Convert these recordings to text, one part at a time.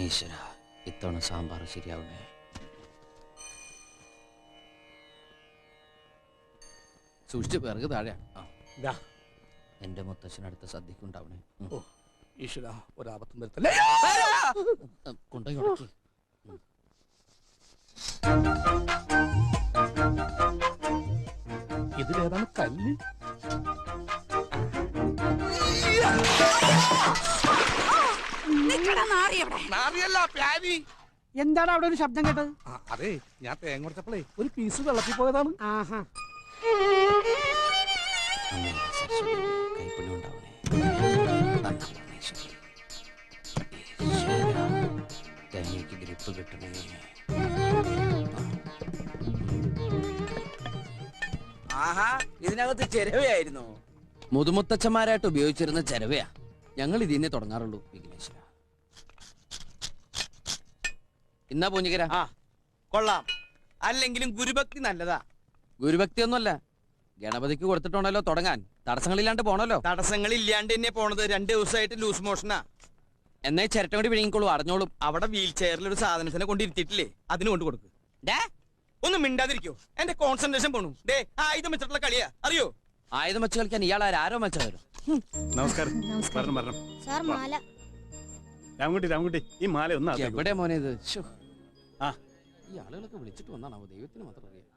ഈശ്വര ഇത്തവണ സാമ്പാർ ശരിയാവണേ സൂക്ഷിച്ച് പിറകു താഴെ. എന്റെ മുത്തശ്ശനടുത്ത സദ്യക്കുണ്ടാവണേ. ഓ ഈശ്വര ഒരാപത്തും വരുത്തല്ലേ? ഉം, കൊണ്ടുപോയി ഉടക്കി ഇതിലേതാണ് കല്ല്? എന്താണ് അവിടെ ഒരു ശബ്ദം കേട്ടത്? അതെ ഞാൻ തേങ്ങ കൊടുത്തപ്പോളേ ഒരു പീസ് വെള്ളത്തിൽ പോയതാണ്. തേങ്ങയ്ക്ക് ഗ്രിപ്പ് കിട്ടണേ ആഹാ ഇതിനകത്ത് ചെരവയായിരുന്നു. മുതുമുത്തച്ഛന്മാരായിട്ട് ഉപയോഗിച്ചിരുന്ന ചെരവയാ. ഞങ്ങൾ ഇതിനെ തുടങ്ങാറുള്ളൂ വിഘ്നേശ്വര. ഇന്നാ പൂഞ്ഞിക്കര ആ കൊള്ളാം. അല്ലെങ്കിലും ഗുരുഭക്തി നല്ലതാ. ഗുരുഭക്തി ഒന്നുമല്ല ഗണപതിക്ക് കൊടുത്തിട്ടുണ്ടല്ലോ തുടങ്ങാൻ. തടസ്സങ്ങളില്ലാണ്ട് പോണല്ലോ. തടസ്സങ്ങളില്ലാണ്ട് തന്നെ പോണത് രണ്ട് ദിവസമായിട്ട് ലൂസ് മോഷനാ. എന്നേ ചിരട്ടം കൂടി വിഴുങ്ങിക്കോളൂ അറിഞ്ഞോളും. അവിടെ വീൽ ചെയറിൽ ഒരു സാധനത്തിനെ കൊണ്ടിരുത്തിയിട്ടില്ലേ? അതിന് കൊണ്ട് കൊടുക്ക്. ഡേ. ഒന്ന് മിണ്ടാതിരിക്കോ. എന്റെ കോൺസെൻട്രേഷൻ പോണു. ഡേ ആയുധം വെച്ചിട്ടുള്ള കളിയാ. അറിയോ? ആയുധം വെച്ച് കളിക്കാൻ ഇയാൾ ആരോ? വെച്ചവരും നമസ്കാരം. രാമൻകുട്ടി രാമൻകുട്ടി ഈ മാല ഒന്ന് എവിടെയാ മോനേത് എവിടെ മോനെ ഇത്? ശ്ശോ. ഈ ആളുകളൊക്കെ വിളിച്ചിട്ട് വന്നാണാവോ ദൈവത്തിന് മാത്രം അറിയാം.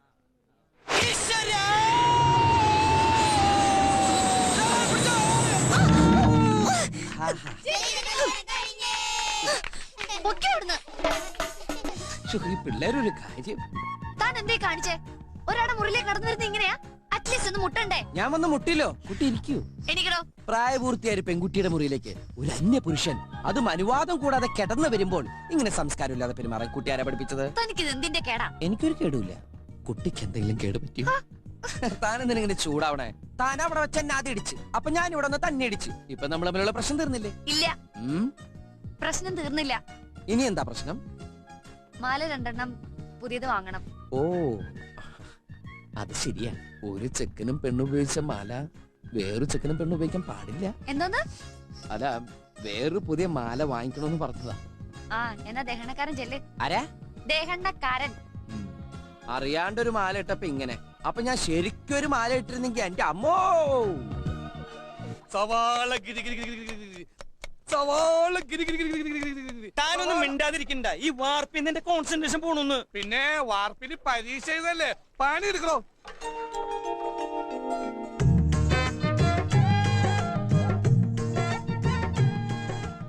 പിള്ളേരൊരു കാര്യം. താൻ എന്തേ കാണിച്ചേ? ഒരാടെ മുറിയിലേക്ക് നടന്നു വരുന്നത് ഇങ്ങനെയാ? ഒന്ന് മുട്ടണ്ടേ? ഞാൻ വന്ന് മുട്ടില്ലോ. കുട്ടി ഇരിക്കൂ. എനിക്കടോ. പ്രായപൂർത്തിയായ പെൺകുട്ടിയുടെ മുറിയിലേക്ക് ഒരു അന്യ പുരുഷൻ അതും അനുവാദം കൂടാതെ കിടന്നു വരുമ്പോൾ ഇങ്ങനെ സംസ്കാരം ഇല്ലാതെ പെരുമാറാൻ കുട്ടി ആരാ പഠിപ്പിച്ചത്? തനിക്കിത് എന്തിന്റെ കേടാ? എനിക്കൊരു കേടുമില്ല. കുട്ടിക്ക് എന്തെങ്കിലും കേട് പറ്റിയോ? താൻ എന്തിനാ ഇങ്ങനെ ചൂടാവണേ? താൻ അവിടെ വെച്ച് എന്നെ ആദ്യം ഇടിച്ച് അപ്പൊ ഞാൻ ഇവിടെ നിന്ന് തന്നെ ഇടിച്ച്. ഇപ്പൊ നമ്മൾ തമ്മിലുള്ള പ്രശ്നം തീർന്നില്ലേ? ഇല്ല. ഉം. പ്രശ്നം തീർന്നില്ല. ഇനി എന്താ പ്രശ്നം? മാല രണ്ടെണ്ണം പുതിയത് വാങ്ങണം. ഓ. അത് ശരിയാ. ഒരു ചെക്കനും പെണ്ണുപയോഗിച്ച മാല വേറൊരു ചെക്കനും പെണ്ണും ഉപയോഗിക്കാൻ പാടില്ല. എന്തോന്ന്? അല്ല വേറൊരു പുതിയ മാല വാങ്ങിക്കണമെന്ന് പറഞ്ഞതാ. ആ എന്നാ ദഹനക്കാരൻ ചെല്ല്. ആരാ? ദഹനക്കാരൻ അറിയാണ്ടൊരു മാല ഇട്ടപ്പോ ഇങ്ങനെ. അപ്പൊ ഞാൻ ശരിക്കും ഒരു മാല ഇട്ടിരുന്നെങ്കി എന്റെ അമ്മോ! സവാള സവാള. താനൊന്നും മിണ്ടാതിരിക്കണ്ട. ഈ വാർപ്പിൽ നിന്റെ കോൺസെൻട്രേഷൻ പോണൊന്ന്. പിന്നെ വാർപ്പിന് പരീക്ഷ എഴുതല്ലേ? പണി എടുക്കണോ.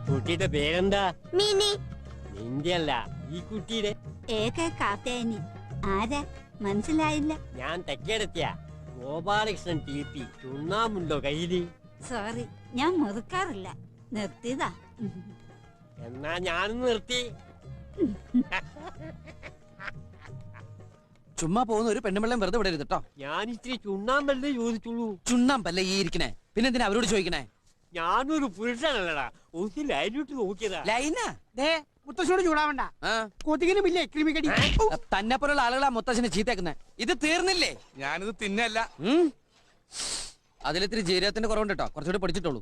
കുട്ടിയുടെ പേരെന്താ? മിനി. നിന്റെ അല്ല ഈ കുട്ടിയുടെ. ഏക കാത്തേനി. ആരാ? മനസ്സിലായില്ല. ഞാൻ തെക്കേടത്തിയ. Gopalakrishnan T P. ചുണ്ണാമുണ്ടോ കയ്യിൽ? സോറി ഞാൻ മുറുക്കാറില്ല. നിർത്തിയതാ. എന്നാ ഞാനും നിർത്തി. ചുമ്മാ പോകുന്ന ഒരു പെണ്ണുമ്പിള്ളം വെറുതെ വിടരുത് കേട്ടോ ഞാൻ ഇത്തിരി ചുണ്ണാമ്പല്ലേ ചോദിച്ചുള്ളൂ. ചുണ്ണാമ്പല്ലേ ഈ ഇരിക്കണേ? പിന്നെ എന്തിനാ അവരോട് ചോദിക്കണേ? ഞാനൊരു പുരുഷനല്ലടാ. ഒന്ന് ലൈനിട്ട് നോക്കിയതാ. ലൈനാ ദേ മുത്തശ്ശോട് ചൂടാവണ്ട. കൊതുകിനും കൊതുകിനുമില്ലേ ക്രിമികടി? തന്നെ പോലുള്ള ആളുകളാ മുത്തശ്ശനെ ചീത്തേക്കുന്നെ. ഇത് തീർന്നില്ലേ? ഞാനിത് തിന്നല്ല? അതിലിത്തിരി ജീരകത്തിന്റെ കുറവുണ്ട് കേട്ടോ. കുറച്ചുകൂടി പിടിച്ചിട്ടുള്ളൂ.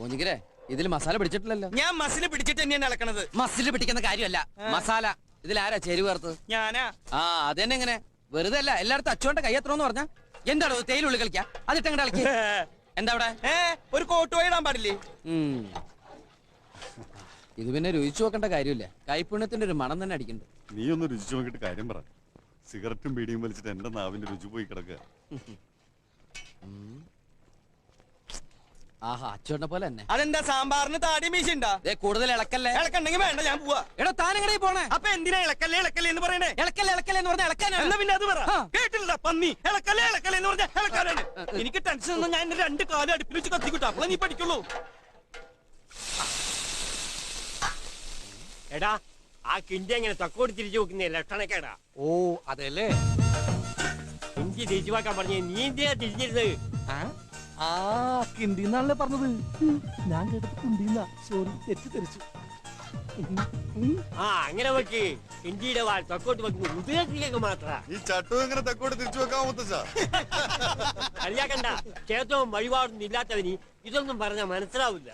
പോഞ്ഞിക്കരെ ഇതിൽ മസാല പിടിച്ചിട്ടില്ലല്ലോ. ഞാൻ മസിൽ പിടിച്ചിട്ട് തന്നെയാണ് ഇളക്കണത് മസിൽ പിടിക്കുന്ന കാര്യമല്ല. മസാല. ഇതിൽ ആരാ ചേരുവ ചേർത്ത് ഞാനാ. ആ അതന്നെ എങ്ങനെ വെറുതെ അല്ല എല്ലായിടത്തും അച്ചുകൊണ്ട് കൈ എത്രന്ന് പറഞ്ഞാ? എന്താണ് തേയിലുള്ളി കളിക്കാ? അതിട്ടങ്ങടെ കളിക്ക എന്താ അവിടെ? ഏ ഒരു കോട്ട് പോയി ഇടാൻ പാടില്ലേ? ഇത് പിന്നെ രുചിച്ചു നോക്കേണ്ട കാര്യമില്ല. കൈപ്പുണ്യത്തിന്റെ ഒരു മണം തന്നെ അടിക്കുന്നുണ്ട് നീ ഒന്ന് രുചിച്ചു നോക്കിയിട്ട് കാര്യം പറ. സിഗരറ്റും ബീഡിയും വലിച്ചിട്ട് എന്റെ നാവിന്റെ രുചി പോയി കിടക്കുക. ആഹാ അച്ചുവണ്ണ പോലെ തന്നെ. അതെന്താ സാമ്പാറിന് താടി മീശിണ്ടാ? ദേ കൂടുതൽ ഇളക്കല്ലേ? ഇളക്കണ്ടെങ്കിൽ വേണ്ട ഞാൻ പോവാ. എടോ താനെങ്ങനെ പോണേ? അപ്പൊ എന്തിനാ ഇളക്കല്ലേ ഇളക്കല്ലേ എന്ന് പറയണേ? ഇളക്കല്ലേ ഇളക്കല്ലേ എന്ന് പറഞ്ഞ ഇളക്കാനാ? എന്നാ പിന്നെ അത് പറ. കേട്ടില്ല പന്നി. ഇളക്കല്ലേ ഇളക്കല്ലേ എന്ന് പറഞ്ഞ ഇളക്കാനാണ് എനിക്ക് ടെൻഷൻ ഒന്നും ഞാൻ രണ്ട് കാലം അടുപ്പിൽ വെച്ച് കത്തിക്കിട്ടു. അപ്പൊ നീ പഠിക്കുള്ളൂ. എടാ ആ കിണ്ടി എങ്ങനെ തക്കോട് തിരിച്ചു നോക്കുന്നേ? ലക്ഷണക്കേടാ. ഓ അതല്ലേ? കിണ്ടി തിരിച്ചു വെക്കാൻ പറഞ്ഞ നീ എന്തിനാ തിരിച്ചിരുന്നത് ആ? കിണ്ടിന്നാണല്ലേ പറഞ്ഞത്? ഞാൻ കേട്ടത് കുണ്ടിന്നാ സോറി തെറ്റിദ്ധരിച്ചു. ആ അങ്ങനെ വെക്ക് ഇന്ത്യയുടെ വാൾ തക്കോട്ട് വെക്കുന്നു ഉദയത്തിലേക്ക് മാത്ര. ഈ ചട്ടു എങ്ങനെ തെക്കോട്ട് തിരിച്ചു വെക്കാൻ മുത്തച്ഛ. കല്യാക്കണ്ട ക്ഷേത്രവും വഴിപാടൊന്നും ഇല്ലാത്തവനി ഇതൊന്നും പറഞ്ഞാ മനസ്സിലാവില്ല.